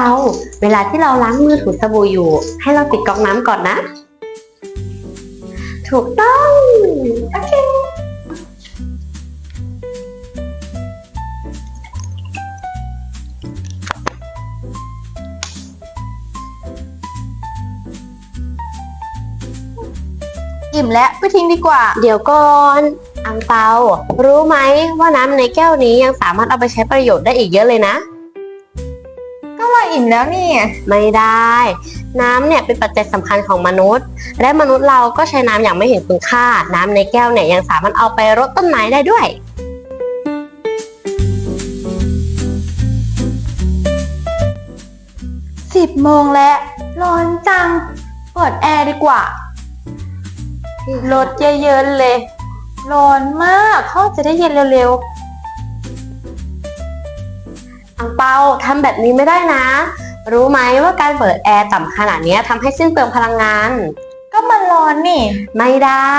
เปาเวลาที่เราล้างมือถูสบู่อยู่ ให้เราปิดก๊อกน้ำก่อนนะ ถูกต้อง โอเคอิ่มแล้วไปทิ้งดีกว่า เดี๋ยวก่อนอังเปา รู้ไหมว่าน้ำในแก้วนี้ยังสามารถเอาไปใช้ประโยชน์ได้อีกเยอะเลยนะ ก็เราอิ่มแล้วนี่ไม่ได้ น้ำเนี่ยเป็นปัจจัยสำคัญของมนุษย์ และมนุษย์เราก็ใช้น้ำอย่างไม่เห็นคุณค่า น้ำในแก้วเนี่ยยังสามารถเอาไปรดต้นไม้ได้ด้วยสิบโมงแล้วร้อนจังเปิดแอร์ดีกว่าลดเยอะๆเลย ร้อนมากเขาจะได้เย็นเร็ว อังเปาทำแบบนี้ไม่ได้นะ รู้ไหมว่าการเปิดแอร์ต่ำขนาดเนี้ยทำให้สิ้นเปลืองพลังงานๆก็มันร้อนนี่ ไม่ได้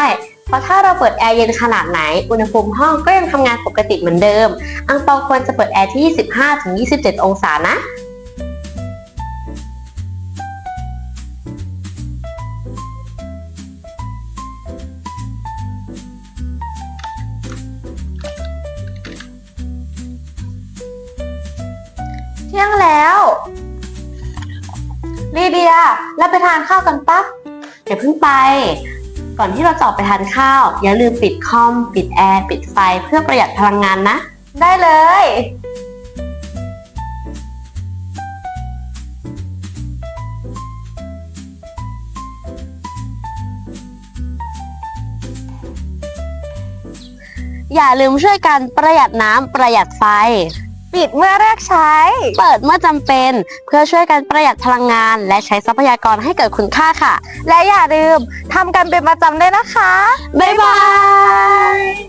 เพราะถ้าเราเปิดแอร์เย็นขนาดไหน อุณหภูมิห้องก็ยังทำงานปกติเหมือนเดิม อังเปาควรจะเปิดแอร์ที่ 25-27 องศานะ เที่ยงแล้วลีเดียแล้วไปทานข้าวกันปะอย่าเพิ่งไป ก่อนที่เราจะออกไปทานข้าว อย่าลืมปิดคอม ปิดแอร์ ปิดไฟเพื่อประหยัดพลังงานนะ ได้เลย อย่าลืมช่วยกันประหยัดน้ำประหยัดไฟ ปิดเมื่อแรกใช้ เปิดเมื่อจำเป็น เพื่อช่วยกันประหยัดพลังงาน และใช้ทรัพยากรให้เกิดคุณค่าค่ะ และอย่าลืมทำกันเป็นประจำด้วยนะคะ บ๊ายบาย